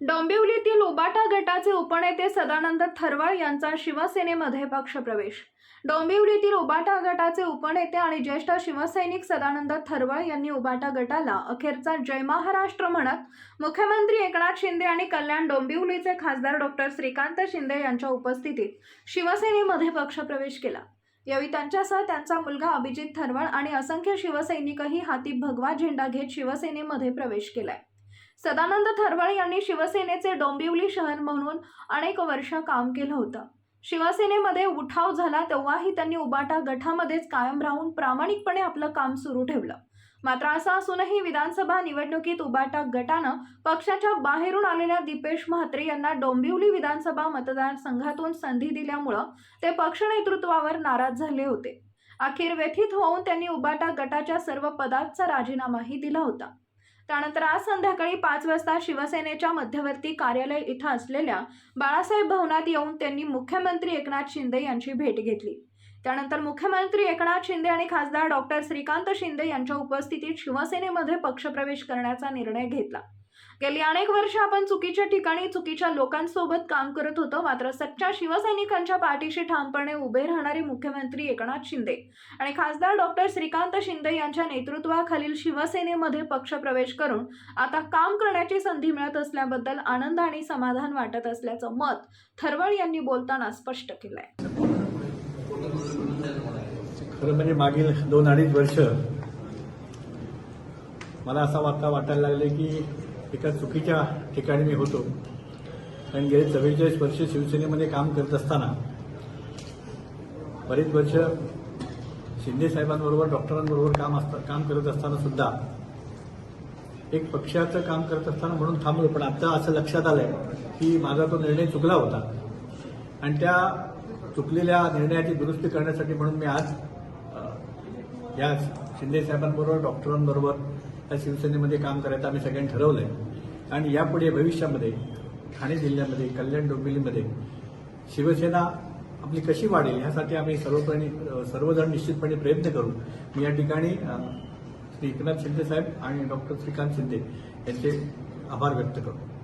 डोंबिवलीतील उबाटा गटाचे उपनेते सदानंद थरवळ यांचा शिवसेनेमध्ये पक्षप्रवेश. डोंबिवलीतील उबाटा गटाचे उपनेते आणि ज्येष्ठ शिवसैनिक सदानंद थरवळ यांनी उबाटा गटाला अखेरचा जय महाराष्ट्र म्हणत मुख्यमंत्री एकनाथ शिंदे आणि कल्याण डोंबिवलीचे खासदार डॉक्टर श्रीकांत शिंदे यांच्या उपस्थितीत शिवसेनेमध्ये पक्षप्रवेश केला. यावेळी त्यांच्यासह त्यांचा मुलगा अभिजित थरवळ आणि असंख्य शिवसैनिकही हाती भगवा झेंडा घेत शिवसेनेमध्ये प्रवेश केलाय. सदानंद थरवळ यांनी शिवसेनेचे डोंबिवली शहर म्हणून अनेक वर्ष काम केलं होतं. शिवसेनेमध्ये उठाव झाला तेव्हाही त्यांनी उबाटा गटामध्येच कायम राहून प्रामाणिकपणे आपलं काम सुरू ठेवलं. मात्र असं असूनही विधानसभा निवडणुकीत उबाटा गटानं पक्षाच्या बाहेरून आलेल्या दीपेश म्हात्रे यांना डोंबिवली विधानसभा मतदारसंघातून संधी दिल्यामुळं ते पक्ष नेतृत्वावर नाराज झाले होते. अखेर व्यथित होऊन त्यांनी उबाटा गटाच्या सर्व पदाचा राजीनामाही दिला होता. त्यानंतर आज संध्याकाळी पाच वाजता शिवसेनेच्या मध्यवर्ती कार्यालय इथं असलेल्या बाळासाहेब भवनात येऊन त्यांनी मुख्यमंत्री एकनाथ शिंदे यांची भेट घेतली. त्यानंतर मुख्यमंत्री एकनाथ शिंदे आणि खासदार डॉक्टर श्रीकांत शिंदे यांच्या उपस्थितीत शिवसेनेमध्ये पक्षप्रवेश करण्याचा निर्णय घेतला. गेली अनेक वर्ष आपण चुकीच्या ठिकाणी चुकीच्या लोकांसोबत काम करत होतो. मात्र सच्च्या शिवसैनिकांच्या पाठीशी ठामपणे उभे राहणारे मुख्यमंत्री एकनाथ शिंदे आणि खासदार डॉक्टर श्रीकांत शिंदे यांच्या नेतृत्वाखालील शिवसेनेमध्ये पक्षप्रवेश करून आता काम करण्याची संधी मिळत असल्याबद्दल आनंद आणि समाधान वाटत असल्याचं मत थरवळ यांनी बोलताना स्पष्ट केलंय. खरं म्हणजे मागील दोन अडीच वर्ष मला असा वाटता वाटायला लागले की एका चुकीच्या ठिकाणी मी होतो. कारण गेले चव्वेचाळीस वर्ष शिवसेनेमध्ये काम करत असताना बरीच वर्ष शिंदे साहेबांबरोबर डॉक्टरांबरोबर काम असता काम करत असताना सुद्धा एक पक्षाचं काम करत असताना म्हणून थांबलो. पण आता असं लक्षात आलंय की माझा तो निर्णय चुकला होता. आणि त्या चुकलेल्या निर्णयाची दुरुस्ती करण्यासाठी म्हणून मी आज या शिंदे साहेबांबरोबर डॉक्टरांबरोबर त्या शिवसेनेमध्ये काम करायचं आम्ही सगळ्यांनी ठरवलं आहे आणि यापुढे भविष्यामध्ये ठाणे जिल्ह्यामध्ये कल्याण डोंबिवलीमध्ये शिवसेना आपली कशी वाढेल ह्यासाठी आम्ही सर्वपणे सर्वजण निश्चितपणे प्रयत्न करू. मी या ठिकाणी श्री एकनाथ शिंदे साहेब आणि डॉक्टर श्रीकांत शिंदे यांचे आभार व्यक्त करतो.